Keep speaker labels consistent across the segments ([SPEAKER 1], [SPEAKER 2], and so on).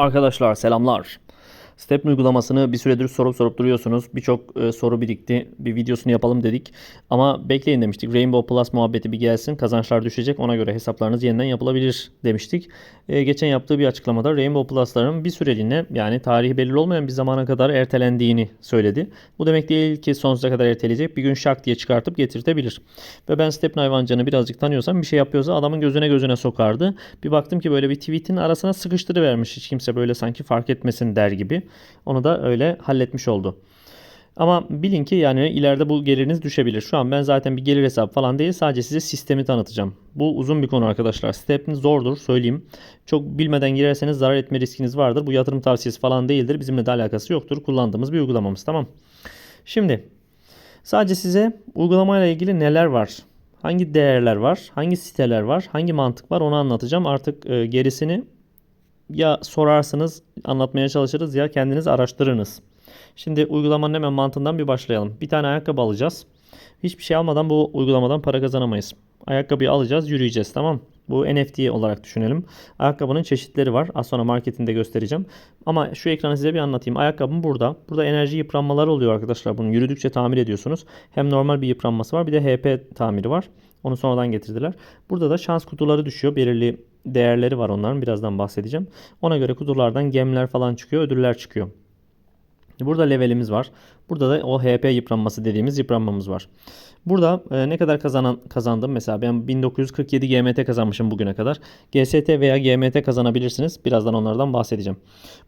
[SPEAKER 1] Arkadaşlar selamlar. Step uygulamasını bir süredir sorup sorup duruyorsunuz. Birçok e, soru birikti. Bir videosunu yapalım dedik. Ama bekleyin demiştik. Rainbow Plus muhabbeti bir gelsin. Kazançlar düşecek. Ona göre hesaplarınız yeniden yapılabilir demiştik. E, geçen yaptığı bir açıklamada Rainbow Plus'ların bir süreliğine yani tarihi belli olmayan bir zamana kadar ertelendiğini söyledi. Bu demek değil ki sonsuza kadar erteleyecek. Bir gün şak diye çıkartıp getirtebilir. Ve ben Step hayvancını birazcık tanıyorsam bir şey yapıyorsa adamın gözüne gözüne sokardı. Bir baktım ki böyle bir tweetin arasına sıkıştırıvermiş. Hiç kimse böyle sanki fark etmesin der gibi. Onu da öyle halletmiş oldu. Ama bilin ki yani ileride bu geliriniz düşebilir. Şu an ben zaten bir gelir hesabı falan değil sadece size sistemi tanıtacağım. Bu uzun bir konu arkadaşlar. Step'in zordur söyleyeyim. Çok bilmeden girerseniz zarar etme riskiniz vardır. Bu yatırım tavsiyesi falan değildir. Bizimle de alakası yoktur. Kullandığımız bir uygulamamız tamam. Şimdi sadece size uygulamayla ilgili neler var? Hangi değerler var? Hangi siteler var? Hangi mantık var? Onu anlatacağım. Artık e, gerisini ya sorarsınız anlatmaya çalışırız ya kendiniz araştırınız. Şimdi uygulamanın hemen mantığından bir başlayalım. Bir tane ayakkabı alacağız. Hiçbir şey almadan bu uygulamadan para kazanamayız. Ayakkabıyı alacağız, yürüyeceğiz tamam Bu NFT olarak düşünelim. Ayakkabının çeşitleri var. Az sonra marketinde göstereceğim. Ama şu ekranı size bir anlatayım. Ayakkabım burada. Burada enerji yıpranmaları oluyor arkadaşlar. Bunu yürüdükçe tamir ediyorsunuz. Hem normal bir yıpranması var bir de HP tamiri var. Onu sonradan getirdiler. Burada da şans kutuları düşüyor. Belirli değerleri var onların. Birazdan bahsedeceğim. Ona göre kutulardan gemler falan çıkıyor. Ödüller çıkıyor. Burada levelimiz var. Burada da o HP yıpranması dediğimiz yıpranmamız var. Burada e, ne kadar kazanan kazandım mesela ben 1947 GMT kazanmışım bugüne kadar. GST veya GMT kazanabilirsiniz. Birazdan onlardan bahsedeceğim.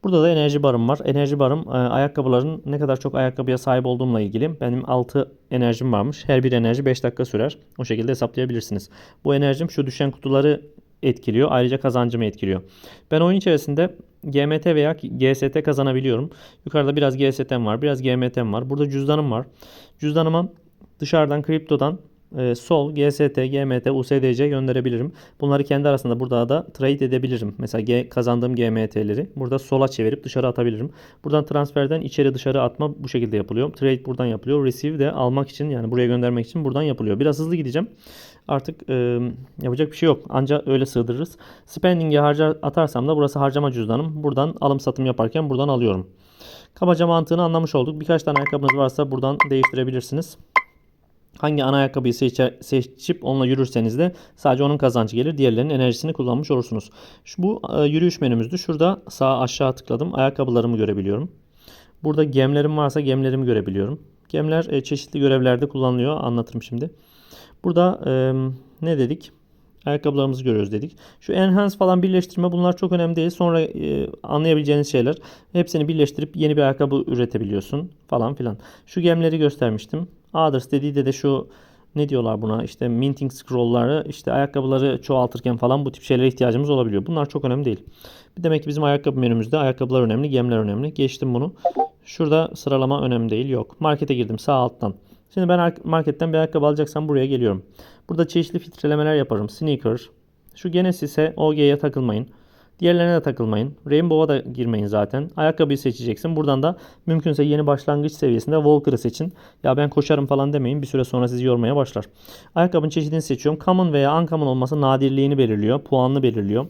[SPEAKER 1] Burada da enerji barım var. Enerji barım e, ayakkabıların ne kadar çok ayakkabıya sahip olduğumla ilgili. Benim 6 enerjim varmış. Her bir enerji 5 dakika sürer. O şekilde hesaplayabilirsiniz. Bu enerjim şu düşen kutuları etkiliyor. Ayrıca kazancımı etkiliyor. Ben oyun içerisinde GMT veya GST kazanabiliyorum. Yukarıda biraz GST'm var, biraz GMT'm var. Burada cüzdanım var. Cüzdanıma dışarıdan kriptodan e, sol, GST, GMT, USDC gönderebilirim. Bunları kendi arasında burada da trade edebilirim. Mesela G, kazandığım GMT'leri burada sola çevirip dışarı atabilirim. Buradan transferden içeri dışarı atma bu şekilde yapılıyor. Trade buradan yapılıyor. Receive de almak için yani buraya göndermek için buradan yapılıyor. Biraz hızlı gideceğim. Artık e, yapacak bir şey yok. Ancak öyle sığdırırız. Spending'e harca atarsam da burası harcama cüzdanım. Buradan alım satım yaparken buradan alıyorum. Kabaca mantığını anlamış olduk. Birkaç tane ayakkabınız varsa buradan değiştirebilirsiniz. Hangi ana ayakkabıyı seçip onunla yürürseniz de sadece onun kazancı gelir. Diğerlerinin enerjisini kullanmış olursunuz. Şu, bu e, yürüyüş menümüzdü. Şurada sağ aşağı tıkladım. Ayakkabılarımı görebiliyorum. Burada gemlerim varsa gemlerimi görebiliyorum. Gemler e, çeşitli görevlerde kullanılıyor. Anlatırım şimdi. Burada e, ne dedik? Ayakkabılarımızı görüyoruz dedik. Şu enhance falan birleştirme bunlar çok önemli değil. Sonra e, anlayabileceğiniz şeyler. Hepsini birleştirip yeni bir ayakkabı üretebiliyorsun falan filan. Şu gemleri göstermiştim. Others dediği de şu ne diyorlar buna işte minting scroll'ları işte ayakkabıları çoğaltırken falan bu tip şeylere ihtiyacımız olabiliyor. Bunlar çok önemli değil. Demek ki bizim ayakkabı menümüzde ayakkabılar önemli, gemler önemli. Geçtim bunu. Şurada sıralama önemli değil. Yok. Markete girdim sağ alttan. Şimdi ben marketten bir ayakkabı alacaksam buraya geliyorum. Burada çeşitli filtrelemeler yaparım. Sneaker. Şu Genesis'e OG'ye takılmayın. Diğerlerine de takılmayın. Rainbow'a da girmeyin zaten. Ayakkabıyı seçeceksin. Buradan da mümkünse yeni başlangıç seviyesinde Walker'ı seçin. Ya ben koşarım falan demeyin. Bir süre sonra sizi yormaya başlar. Ayakkabının çeşidini seçiyorum. Common veya uncommon olması nadirliğini belirliyor. Puanını belirliyor.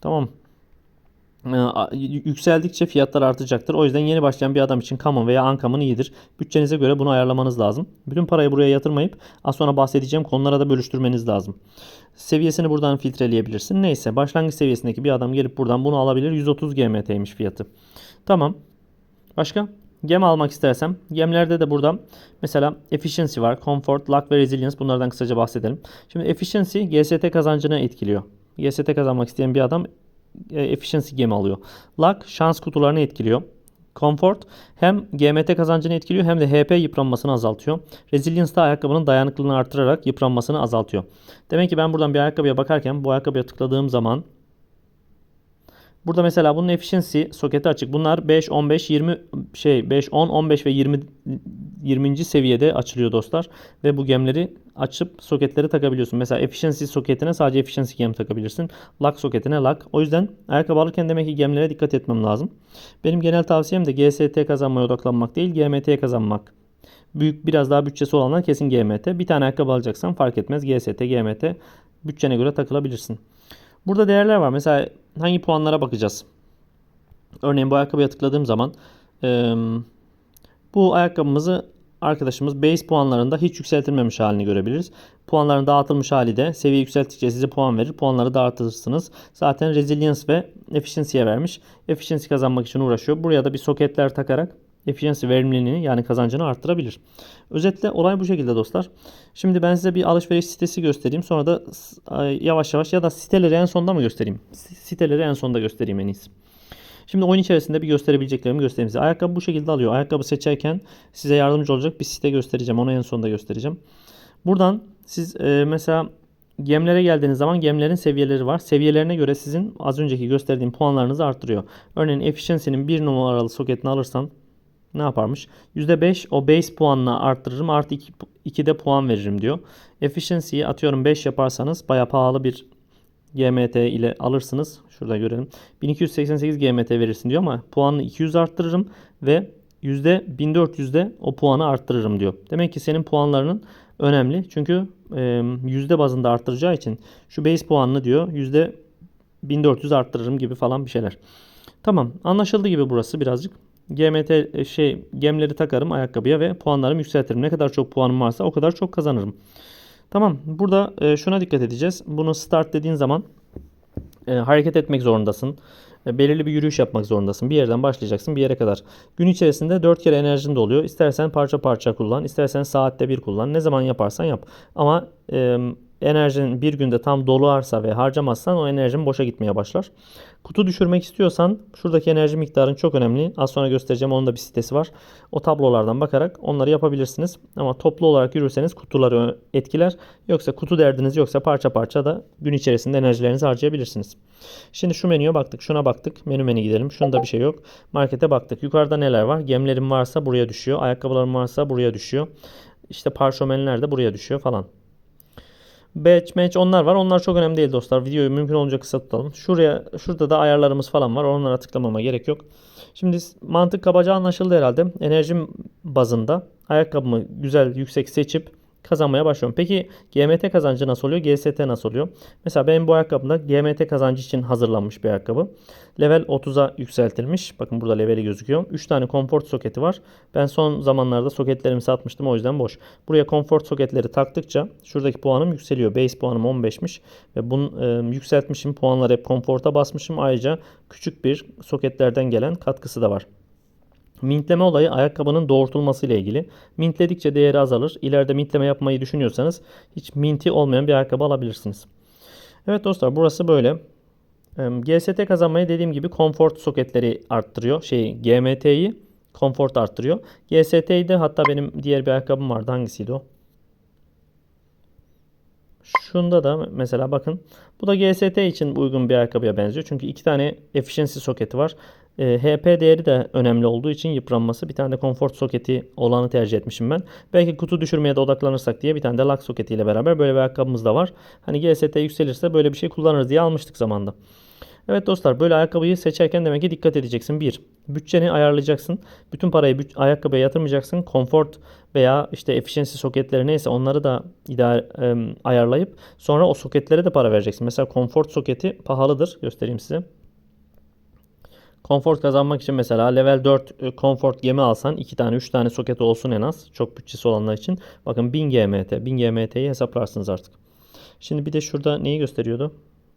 [SPEAKER 1] Tamam. Ee, yükseldikçe fiyatlar artacaktır. O yüzden yeni başlayan bir adam için common veya uncommon iyidir. Bütçenize göre bunu ayarlamanız lazım. Bütün parayı buraya yatırmayıp az sonra bahsedeceğim konulara da bölüştürmeniz lazım. Seviyesini buradan filtreleyebilirsin. Neyse başlangıç seviyesindeki bir adam gelip buradan bunu alabilir. 130 GMT'ymiş fiyatı. Tamam. Başka? Gem almak istersem gemlerde de burada mesela efficiency var, comfort, luck ve resilience bunlardan kısaca bahsedelim. Şimdi efficiency GST kazancını etkiliyor. GST kazanmak isteyen bir adam efficiency gemi alıyor. Luck şans kutularını etkiliyor. Comfort hem GMT kazancını etkiliyor hem de HP yıpranmasını azaltıyor. Resilience de ayakkabının dayanıklılığını artırarak yıpranmasını azaltıyor. Demek ki ben buradan bir ayakkabıya bakarken bu ayakkabıya tıkladığım zaman Burada mesela bunun efficiency soketi açık. Bunlar 5, 15, 20 şey 5, 10, 15 ve 20 20. seviyede açılıyor dostlar. Ve bu gemleri açıp soketleri takabiliyorsun. Mesela efficiency soketine sadece efficiency gem takabilirsin. Lock soketine lock. O yüzden ayakkabı alırken demek ki gemlere dikkat etmem lazım. Benim genel tavsiyem de GST kazanmaya odaklanmak değil GMT kazanmak. Büyük biraz daha bütçesi olanlar kesin GMT. Bir tane ayakkabı alacaksan fark etmez. GST, GMT bütçene göre takılabilirsin. Burada değerler var. Mesela hangi puanlara bakacağız? Örneğin bu ayakkabıya tıkladığım zaman bu ayakkabımızı arkadaşımız base puanlarında hiç yükseltilmemiş halini görebiliriz. Puanların dağıtılmış hali de seviye yükselttikçe size puan verir. Puanları dağıtırsınız. Zaten resilience ve efficiency'ye vermiş. Efficiency kazanmak için uğraşıyor. Buraya da bir soketler takarak efficiency verimliliğini yani kazancını arttırabilir. Özetle olay bu şekilde dostlar. Şimdi ben size bir alışveriş sitesi göstereyim. Sonra da yavaş yavaş ya da siteleri en sonda mı göstereyim? Siteleri en sonda göstereyim en iyisi. Şimdi oyun içerisinde bir gösterebileceklerimi göstereyim size. Ayakkabı bu şekilde alıyor. Ayakkabı seçerken size yardımcı olacak bir site göstereceğim. Onu en sonunda göstereceğim. Buradan siz e, mesela gemlere geldiğiniz zaman gemlerin seviyeleri var. Seviyelerine göre sizin az önceki gösterdiğim puanlarınızı arttırıyor. Örneğin efficiency'nin 1 numaralı soketini alırsam ne yaparmış? %5 o base puanına arttırırım. Artı 2, 2 de puan veririm diyor. Efficiency'yi atıyorum 5 yaparsanız baya pahalı bir GMT ile alırsınız. Şurada görelim. 1288 GMT verirsin diyor ama puanını 200 arttırırım ve %1400'de o puanı arttırırım diyor. Demek ki senin puanlarının önemli. Çünkü yüzde bazında arttıracağı için şu base puanını diyor yüzde 1400 arttırırım gibi falan bir şeyler. Tamam anlaşıldı gibi burası birazcık. GMT e, şey gemleri takarım ayakkabıya ve puanlarımı yükseltirim. Ne kadar çok puanım varsa o kadar çok kazanırım. Tamam burada e, şuna dikkat edeceğiz. Bunu start dediğin zaman e, hareket etmek zorundasın. E, belirli bir yürüyüş yapmak zorundasın. Bir yerden başlayacaksın bir yere kadar. Gün içerisinde 4 kere enerjin doluyor. İstersen parça parça kullan, istersen saatte bir kullan. Ne zaman yaparsan yap. Ama e, enerjin bir günde tam dolarsa ve harcamazsan o enerjin boşa gitmeye başlar. Kutu düşürmek istiyorsan şuradaki enerji miktarın çok önemli. Az sonra göstereceğim onun da bir sitesi var. O tablolardan bakarak onları yapabilirsiniz. Ama toplu olarak yürürseniz kutuları etkiler. Yoksa kutu derdiniz yoksa parça parça da gün içerisinde enerjilerinizi harcayabilirsiniz. Şimdi şu menüye baktık. Şuna baktık. Menü menü gidelim. Şunda bir şey yok. Markete baktık. Yukarıda neler var? Gemlerim varsa buraya düşüyor. Ayakkabılarım varsa buraya düşüyor. İşte parşömenler de buraya düşüyor falan. Batch match onlar var. Onlar çok önemli değil dostlar. Videoyu mümkün olunca kısa tutalım. Şuraya şurada da ayarlarımız falan var. Onlara tıklamama gerek yok. Şimdi mantık kabaca anlaşıldı herhalde. Enerjim bazında ayakkabımı güzel yüksek seçip kazanmaya başlıyorum. Peki GMT kazancı nasıl oluyor? GST nasıl oluyor? Mesela benim bu ayakkabımda GMT kazancı için hazırlanmış bir ayakkabı. Level 30'a yükseltilmiş. Bakın burada leveli gözüküyor. 3 tane comfort soketi var. Ben son zamanlarda soketlerimi satmıştım o yüzden boş. Buraya comfort soketleri taktıkça şuradaki puanım yükseliyor. Base puanım 15'miş ve bunu e, yükseltmişim. Puanları hep comfort'a basmışım. Ayrıca küçük bir soketlerden gelen katkısı da var. Mintleme olayı ayakkabının doğrultulması ile ilgili. Mintledikçe değeri azalır. İleride mintleme yapmayı düşünüyorsanız hiç minti olmayan bir ayakkabı alabilirsiniz. Evet dostlar burası böyle. GST kazanmayı dediğim gibi comfort soketleri arttırıyor. Şey GMT'yi comfort arttırıyor. GST'yi de hatta benim diğer bir ayakkabım vardı. Hangisiydi o? Şunda da mesela bakın. Bu da GST için uygun bir ayakkabıya benziyor. Çünkü iki tane efficiency soketi var. E, HP değeri de önemli olduğu için yıpranması bir tane de comfort soketi olanı tercih etmişim ben. Belki kutu düşürmeye de odaklanırsak diye bir tane de lock soketiyle beraber böyle bir ayakkabımız da var. Hani GST yükselirse böyle bir şey kullanırız diye almıştık zamanda. Evet dostlar böyle ayakkabıyı seçerken demek ki dikkat edeceksin. Bir, bütçeni ayarlayacaksın. Bütün parayı ayakkabıya yatırmayacaksın. Comfort veya işte efficiency soketleri neyse onları da idare, e, ayarlayıp sonra o soketlere de para vereceksin. Mesela comfort soketi pahalıdır. Göstereyim size. Konfor kazanmak için mesela level 4 comfort gemi alsan 2 tane 3 tane soket olsun en az. Çok bütçesi olanlar için. Bakın 1000 GMT. 1000 GMT'yi hesaplarsınız artık. Şimdi bir de şurada neyi gösteriyordu?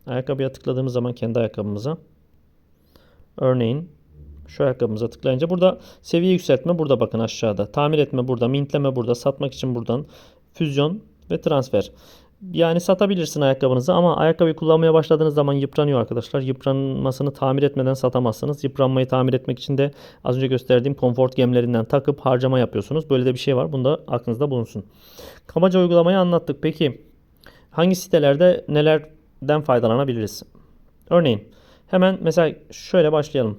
[SPEAKER 1] Ayakkabıya tıkladığımız zaman kendi ayakkabımıza. Örneğin şu ayakkabımıza tıklayınca burada seviye yükseltme burada bakın aşağıda. Tamir etme burada, mintleme burada, satmak için buradan, füzyon ve transfer. Yani satabilirsin ayakkabınızı ama ayakkabıyı kullanmaya başladığınız zaman yıpranıyor arkadaşlar. Yıpranmasını tamir etmeden satamazsınız. Yıpranmayı tamir etmek için de az önce gösterdiğim konfort gemlerinden takıp harcama yapıyorsunuz. Böyle de bir şey var. Bunu da aklınızda bulunsun. Kabaca uygulamayı anlattık. Peki hangi sitelerde nelerden faydalanabiliriz? Örneğin hemen mesela şöyle başlayalım.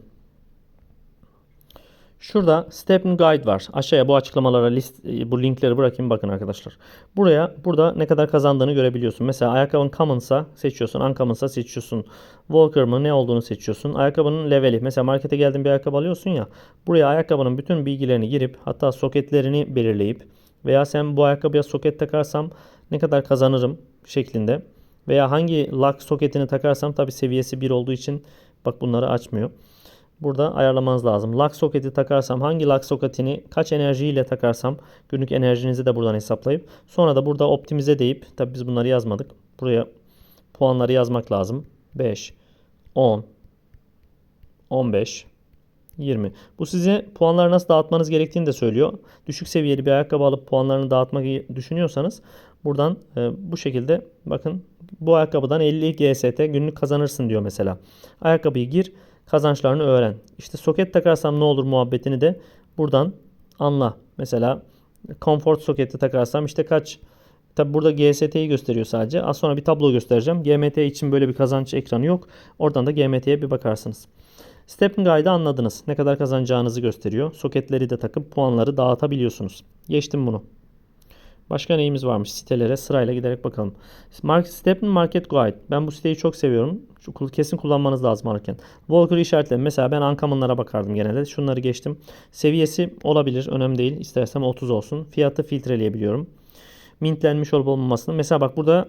[SPEAKER 1] Şurada Step Guide var. Aşağıya bu açıklamalara list e, bu linkleri bırakayım bakın arkadaşlar. Buraya burada ne kadar kazandığını görebiliyorsun. Mesela ayakkabın common'sa seçiyorsun. Uncommon'sa seçiyorsun. Walker mı ne olduğunu seçiyorsun. Ayakkabının leveli. Mesela markete geldin bir ayakkabı alıyorsun ya. Buraya ayakkabının bütün bilgilerini girip hatta soketlerini belirleyip veya sen bu ayakkabıya soket takarsam ne kadar kazanırım şeklinde veya hangi lock soketini takarsam tabi seviyesi 1 olduğu için bak bunları açmıyor. burada ayarlamanız lazım. Lock soketi takarsam hangi lock soketini kaç enerjiyle takarsam günlük enerjinizi de buradan hesaplayıp sonra da burada optimize deyip tabi biz bunları yazmadık. Buraya puanları yazmak lazım. 5, 10, 15, 20. Bu size puanları nasıl dağıtmanız gerektiğini de söylüyor. Düşük seviyeli bir ayakkabı alıp puanlarını dağıtmayı düşünüyorsanız buradan e, bu şekilde bakın bu ayakkabıdan 50 GST günlük kazanırsın diyor mesela. Ayakkabıyı gir, kazançlarını öğren. İşte soket takarsam ne olur muhabbetini de buradan anla. Mesela comfort soketi takarsam işte kaç Tabi burada GST'yi gösteriyor sadece. Az sonra bir tablo göstereceğim. GMT için böyle bir kazanç ekranı yok. Oradan da GMT'ye bir bakarsınız. Stepping Guide'ı anladınız. Ne kadar kazanacağınızı gösteriyor. Soketleri de takıp puanları dağıtabiliyorsunuz. Geçtim bunu. Başka neyimiz varmış sitelere sırayla giderek bakalım. Market, Stepin Market Guide. Ben bu siteyi çok seviyorum. Kesin kullanmanız lazım alırken. Walker işaretleri. Mesela ben Uncommon'lara bakardım genelde. Şunları geçtim. Seviyesi olabilir. Önemli değil. İstersem 30 olsun. Fiyatı filtreleyebiliyorum. Mintlenmiş olup olmamasını. Mesela bak burada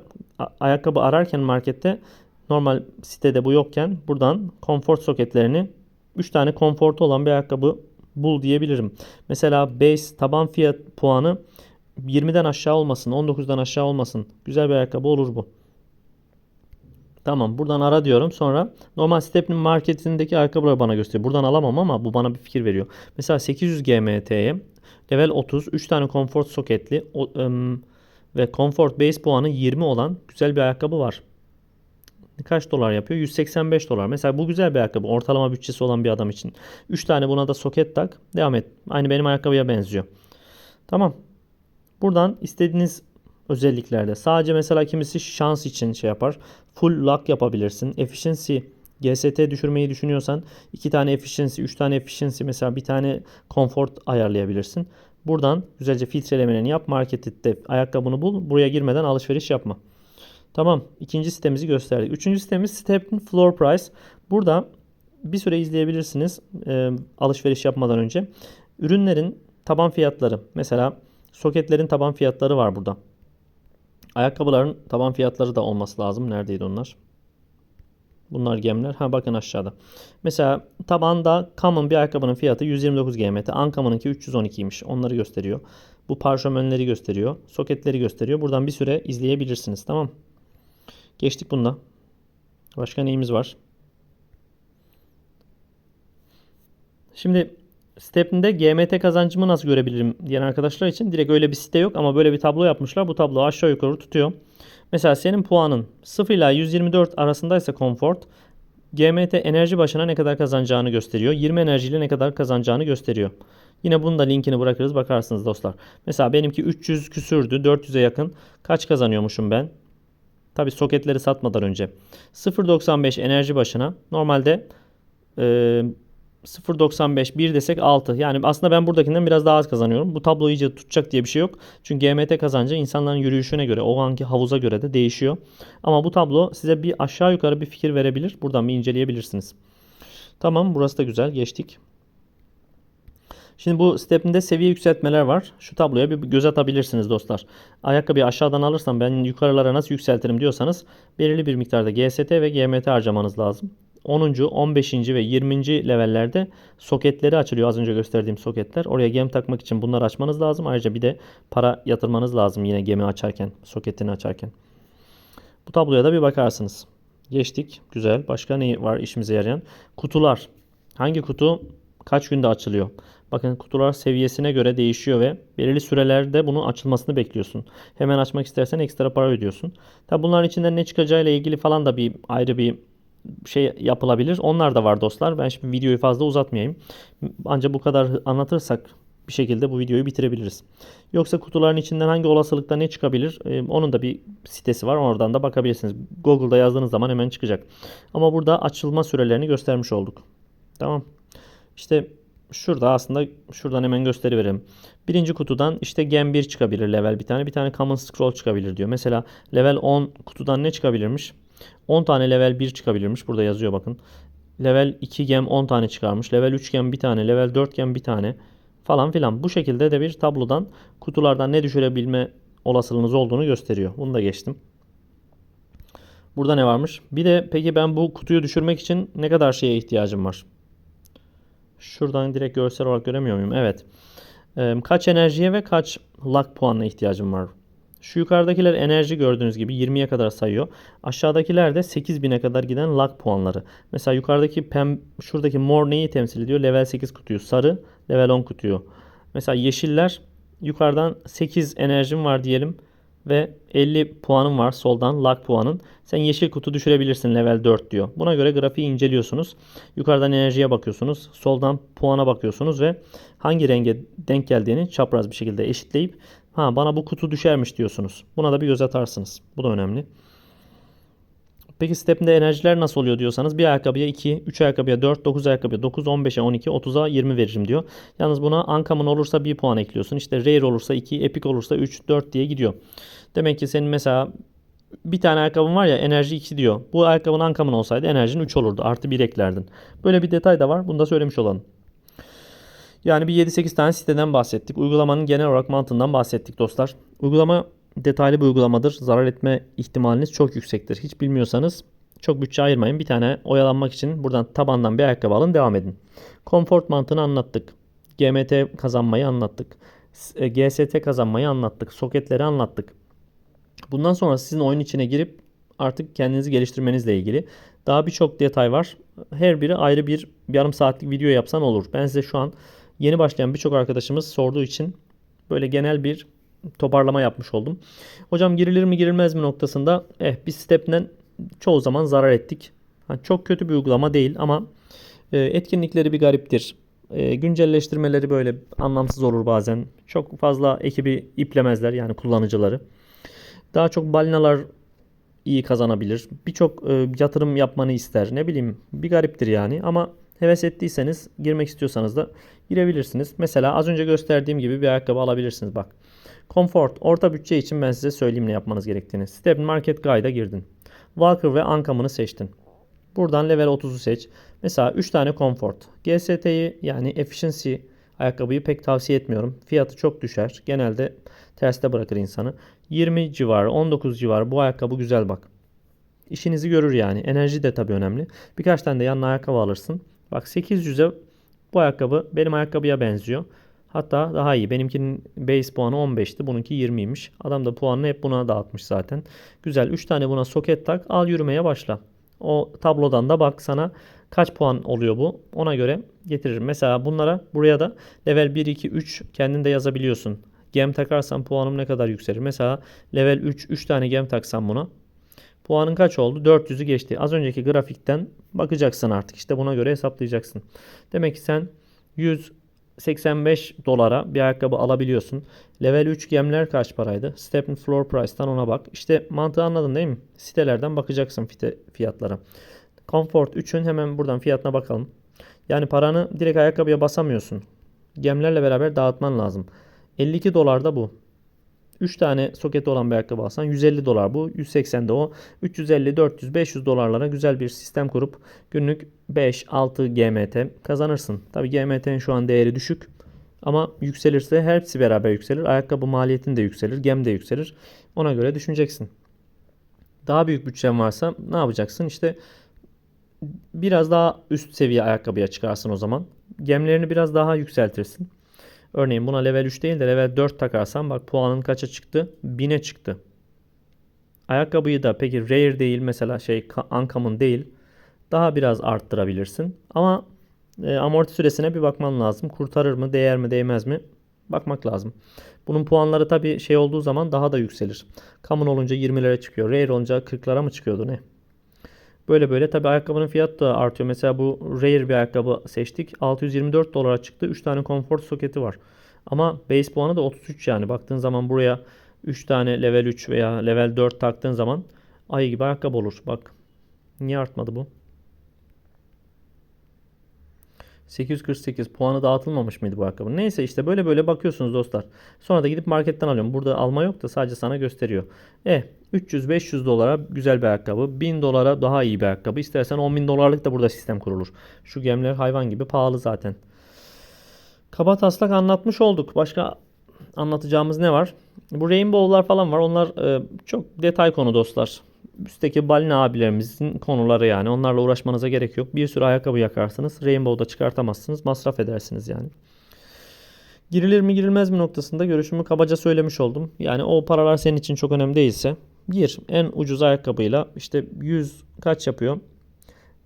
[SPEAKER 1] ayakkabı ararken markette normal sitede bu yokken buradan konfor soketlerini 3 tane konfortu olan bir ayakkabı bul diyebilirim. Mesela base taban fiyat puanı 20'den aşağı olmasın, 19'dan aşağı olmasın. Güzel bir ayakkabı olur bu. Tamam buradan ara diyorum. Sonra normal Step'in marketindeki ayakkabıları bana gösteriyor. Buradan alamam ama bu bana bir fikir veriyor. Mesela 800 GMT'ye level 30 3 tane comfort soketli ve comfort base puanı 20 olan güzel bir ayakkabı var. Kaç dolar yapıyor? 185 dolar. Mesela bu güzel bir ayakkabı. Ortalama bütçesi olan bir adam için. 3 tane buna da soket tak. Devam et. Aynı benim ayakkabıya benziyor. Tamam. Buradan istediğiniz özelliklerde sadece mesela kimisi şans için şey yapar. Full lock yapabilirsin. Efficiency GST düşürmeyi düşünüyorsan iki tane efficiency, üç tane efficiency mesela bir tane comfort ayarlayabilirsin. Buradan güzelce filtrelemelerini yap. Markette ayakkabını bul. Buraya girmeden alışveriş yapma. Tamam. ikinci sitemizi gösterdik. Üçüncü sitemiz Step'in Floor Price. Burada bir süre izleyebilirsiniz e, alışveriş yapmadan önce. Ürünlerin taban fiyatları. Mesela Soketlerin taban fiyatları var burada. Ayakkabıların taban fiyatları da olması lazım. Neredeydi onlar? Bunlar gemler. Ha bakın aşağıda. Mesela tabanda Common bir ayakkabının fiyatı 129 GMT. Uncommon'ınki 312'ymiş. Onları gösteriyor. Bu parşömenleri gösteriyor. Soketleri gösteriyor. Buradan bir süre izleyebilirsiniz. Tamam. Geçtik bunda. Başka neyimiz var? Şimdi Step'inde GMT kazancımı nasıl görebilirim diyen arkadaşlar için direkt öyle bir site yok ama böyle bir tablo yapmışlar. Bu tablo aşağı yukarı tutuyor. Mesela senin puanın 0 ile 124 arasındaysa Comfort GMT enerji başına ne kadar kazanacağını gösteriyor. 20 enerjiyle ne kadar kazanacağını gösteriyor. Yine bunun da linkini bırakırız bakarsınız dostlar. Mesela benimki 300 küsürdü 400'e yakın. Kaç kazanıyormuşum ben? Tabi soketleri satmadan önce. 0.95 enerji başına normalde 0.95 1 desek 6. Yani aslında ben buradakinden biraz daha az kazanıyorum. Bu tablo iyice tutacak diye bir şey yok. Çünkü GMT kazancı insanların yürüyüşüne göre, o anki havuza göre de değişiyor. Ama bu tablo size bir aşağı yukarı bir fikir verebilir. Buradan bir inceleyebilirsiniz. Tamam burası da güzel. Geçtik. Şimdi bu stepinde seviye yükseltmeler var. Şu tabloya bir göz atabilirsiniz dostlar. Ayakkabıyı aşağıdan alırsam ben yukarılara nasıl yükseltirim diyorsanız belirli bir miktarda GST ve GMT harcamanız lazım. 10. 15. ve 20. levellerde soketleri açılıyor. Az önce gösterdiğim soketler. Oraya gem takmak için bunları açmanız lazım. Ayrıca bir de para yatırmanız lazım yine gemi açarken, soketini açarken. Bu tabloya da bir bakarsınız. Geçtik. Güzel. Başka ne var işimize yarayan? Kutular. Hangi kutu kaç günde açılıyor? Bakın kutular seviyesine göre değişiyor ve belirli sürelerde bunun açılmasını bekliyorsun. Hemen açmak istersen ekstra para ödüyorsun. Tabi bunların içinden ne çıkacağıyla ilgili falan da bir ayrı bir şey yapılabilir. Onlar da var dostlar. Ben şimdi videoyu fazla uzatmayayım. Ancak bu kadar anlatırsak bir şekilde bu videoyu bitirebiliriz. Yoksa kutuların içinden hangi olasılıkta ne çıkabilir? Ee, onun da bir sitesi var. Oradan da bakabilirsiniz. Google'da yazdığınız zaman hemen çıkacak. Ama burada açılma sürelerini göstermiş olduk. Tamam. İşte şurada aslında şuradan hemen gösteriverelim. Birinci kutudan işte Gem 1 çıkabilir level bir tane. Bir tane Common Scroll çıkabilir diyor. Mesela level 10 kutudan ne çıkabilirmiş? 10 tane level 1 çıkabilirmiş. Burada yazıyor bakın. Level 2 gem 10 tane çıkarmış. Level 3 gem bir tane. Level 4 gem bir tane. Falan filan. Bu şekilde de bir tablodan kutulardan ne düşürebilme olasılığınız olduğunu gösteriyor. Bunu da geçtim. Burada ne varmış? Bir de peki ben bu kutuyu düşürmek için ne kadar şeye ihtiyacım var? Şuradan direkt görsel olarak göremiyor muyum? Evet. Kaç enerjiye ve kaç luck puanına ihtiyacım var? Şu yukarıdakiler enerji gördüğünüz gibi 20'ye kadar sayıyor. Aşağıdakiler de 8000'e kadar giden luck puanları. Mesela yukarıdaki pem şuradaki mor neyi temsil ediyor? Level 8 kutuyu. Sarı level 10 kutuyu. Mesela yeşiller yukarıdan 8 enerjim var diyelim ve 50 puanım var soldan luck puanın. Sen yeşil kutu düşürebilirsin level 4 diyor. Buna göre grafiği inceliyorsunuz. Yukarıdan enerjiye bakıyorsunuz. Soldan puana bakıyorsunuz ve hangi renge denk geldiğini çapraz bir şekilde eşitleyip ha bana bu kutu düşermiş diyorsunuz. Buna da bir göz atarsınız. Bu da önemli. Peki step'inde enerjiler nasıl oluyor diyorsanız bir ayakkabıya 2, 3 ayakkabıya 4, 9 ayakkabıya 9, 15'e 12, 30'a 20 veririm diyor. Yalnız buna uncommon olursa 1 puan ekliyorsun. İşte rare olursa 2, epic olursa 3, 4 diye gidiyor. Demek ki senin mesela bir tane ayakkabın var ya enerji 2 diyor. Bu ayakkabın uncommon olsaydı enerjin 3 olurdu. Artı 1 eklerdin. Böyle bir detay da var. Bunu da söylemiş olalım. Yani bir 7-8 tane siteden bahsettik. Uygulamanın genel olarak mantığından bahsettik dostlar. Uygulama detaylı bir uygulamadır. Zarar etme ihtimaliniz çok yüksektir. Hiç bilmiyorsanız çok bütçe ayırmayın. Bir tane oyalanmak için buradan tabandan bir ayakkabı alın devam edin. Konfort mantığını anlattık. GMT kazanmayı anlattık. E, GST kazanmayı anlattık. Soketleri anlattık. Bundan sonra sizin oyun içine girip artık kendinizi geliştirmenizle ilgili daha birçok detay var. Her biri ayrı bir yarım saatlik video yapsan olur. Ben size şu an yeni başlayan birçok arkadaşımız sorduğu için böyle genel bir toparlama yapmış oldum. Hocam girilir mi girilmez mi noktasında eh biz step'ten çoğu zaman zarar ettik. Ha, çok kötü bir uygulama değil ama e, etkinlikleri bir gariptir. E, güncelleştirmeleri böyle anlamsız olur bazen. Çok fazla ekibi iplemezler yani kullanıcıları. Daha çok balinalar iyi kazanabilir. Birçok e, yatırım yapmanı ister. Ne bileyim bir gariptir yani ama heves ettiyseniz girmek istiyorsanız da girebilirsiniz. Mesela az önce gösterdiğim gibi bir ayakkabı alabilirsiniz bak. Comfort, orta bütçe için ben size söyleyeyim ne yapmanız gerektiğini. Step Market Guide'a girdin. Walker ve Uncommon'ı seçtin. Buradan level 30'u seç. Mesela 3 tane Comfort. GST'yi yani Efficiency ayakkabıyı pek tavsiye etmiyorum. Fiyatı çok düşer. Genelde terste bırakır insanı. 20 civarı, 19 civarı bu ayakkabı güzel bak. İşinizi görür yani. Enerji de tabii önemli. Birkaç tane de yanına ayakkabı alırsın. Bak 800'e bu ayakkabı benim ayakkabıya benziyor. Hatta daha iyi. Benimkinin base puanı 15'ti. Bununki 20'ymiş. Adam da puanını hep buna dağıtmış zaten. Güzel. 3 tane buna soket tak. Al yürümeye başla. O tablodan da bak sana kaç puan oluyor bu. Ona göre getiririm. Mesela bunlara buraya da level 1, 2, 3 kendin de yazabiliyorsun. Gem takarsan puanım ne kadar yükselir? Mesela level 3, 3 tane gem taksam buna. Puanın kaç oldu? 400'ü geçti. Az önceki grafikten bakacaksın artık. İşte buna göre hesaplayacaksın. Demek ki sen 185 dolara bir ayakkabı alabiliyorsun. Level 3 gemler kaç paraydı? Step Floor Price'tan ona bak. İşte mantığı anladın değil mi? Sitelerden bakacaksın fiyatlara. Comfort 3'ün hemen buradan fiyatına bakalım. Yani paranı direkt ayakkabıya basamıyorsun. Gemlerle beraber dağıtman lazım. 52 dolar da bu. 3 tane soketi olan bir ayakkabı alsan 150 dolar bu. 180 de o. 350, 400, 500 dolarlara güzel bir sistem kurup günlük 5, 6 GMT kazanırsın. Tabi GMT'nin şu an değeri düşük. Ama yükselirse hepsi beraber yükselir. Ayakkabı maliyetin de yükselir. Gem de yükselir. Ona göre düşüneceksin. Daha büyük bütçen varsa ne yapacaksın? İşte biraz daha üst seviye ayakkabıya çıkarsın o zaman. Gemlerini biraz daha yükseltirsin. Örneğin buna level 3 değil de level 4 takarsan bak puanın kaça çıktı? 1000'e çıktı. Ayakkabıyı da peki rare değil mesela şey uncommon değil. Daha biraz arttırabilirsin. Ama e, amorti süresine bir bakman lazım. Kurtarır mı, değer mi, değmez mi? Bakmak lazım. Bunun puanları tabi şey olduğu zaman daha da yükselir. Common olunca 20'lere çıkıyor. Rare olunca 40'lara mı çıkıyordu ne? Böyle böyle tabi ayakkabının fiyatı da artıyor. Mesela bu rare bir ayakkabı seçtik. 624 dolara çıktı. 3 tane comfort soketi var. Ama base puanı da 33 yani. Baktığın zaman buraya 3 tane level 3 veya level 4 taktığın zaman ayı gibi ayakkabı olur. Bak niye artmadı bu? 848 puanı dağıtılmamış mıydı bu ayakkabı? Neyse işte böyle böyle bakıyorsunuz dostlar. Sonra da gidip marketten alıyorum. Burada alma yok da sadece sana gösteriyor. E 300-500 dolara güzel bir ayakkabı. 1000 dolara daha iyi bir ayakkabı. İstersen 10 bin dolarlık da burada sistem kurulur. Şu gemler hayvan gibi pahalı zaten. Kaba taslak anlatmış olduk. Başka anlatacağımız ne var? Bu rainbow'lar falan var. Onlar e, çok detay konu dostlar. Üstteki balina abilerimizin konuları yani. Onlarla uğraşmanıza gerek yok. Bir sürü ayakkabı yakarsınız. Rainbow'da çıkartamazsınız. Masraf edersiniz yani. Girilir mi girilmez mi noktasında görüşümü kabaca söylemiş oldum. Yani o paralar senin için çok önemli değilse gir. En ucuz ayakkabıyla işte 100 kaç yapıyor?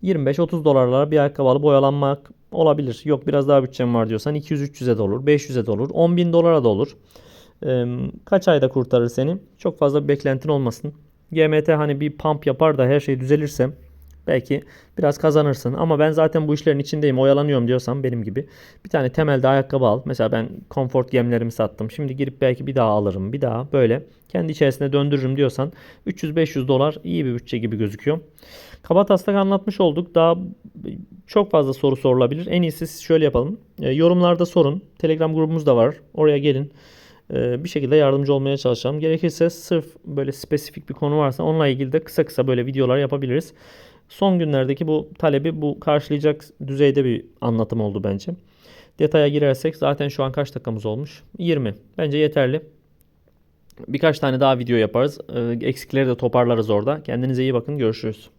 [SPEAKER 1] 25-30 dolarlara bir ayakkabı alıp boyalanmak olabilir. Yok biraz daha bütçem var diyorsan 200-300'e de olur, 500'e de olur, 10 bin dolara da olur. Ee, kaç ayda kurtarır seni? Çok fazla bir beklentin olmasın. GMT hani bir pump yapar da her şey düzelirse belki biraz kazanırsın. Ama ben zaten bu işlerin içindeyim, oyalanıyorum diyorsan benim gibi bir tane temelde ayakkabı al. Mesela ben comfort gemlerimi sattım. Şimdi girip belki bir daha alırım, bir daha böyle kendi içerisinde döndürürüm diyorsan 300-500 dolar iyi bir bütçe gibi gözüküyor. Kaba taslak anlatmış olduk. Daha çok fazla soru sorulabilir. En iyisi siz şöyle yapalım. E, yorumlarda sorun. Telegram grubumuz da var. Oraya gelin. E, bir şekilde yardımcı olmaya çalışalım. Gerekirse sırf böyle spesifik bir konu varsa onunla ilgili de kısa kısa böyle videolar yapabiliriz. Son günlerdeki bu talebi bu karşılayacak düzeyde bir anlatım oldu bence. Detaya girersek zaten şu an kaç dakikamız olmuş? 20. Bence yeterli. Birkaç tane daha video yaparız. E, eksikleri de toparlarız orada. Kendinize iyi bakın. Görüşürüz.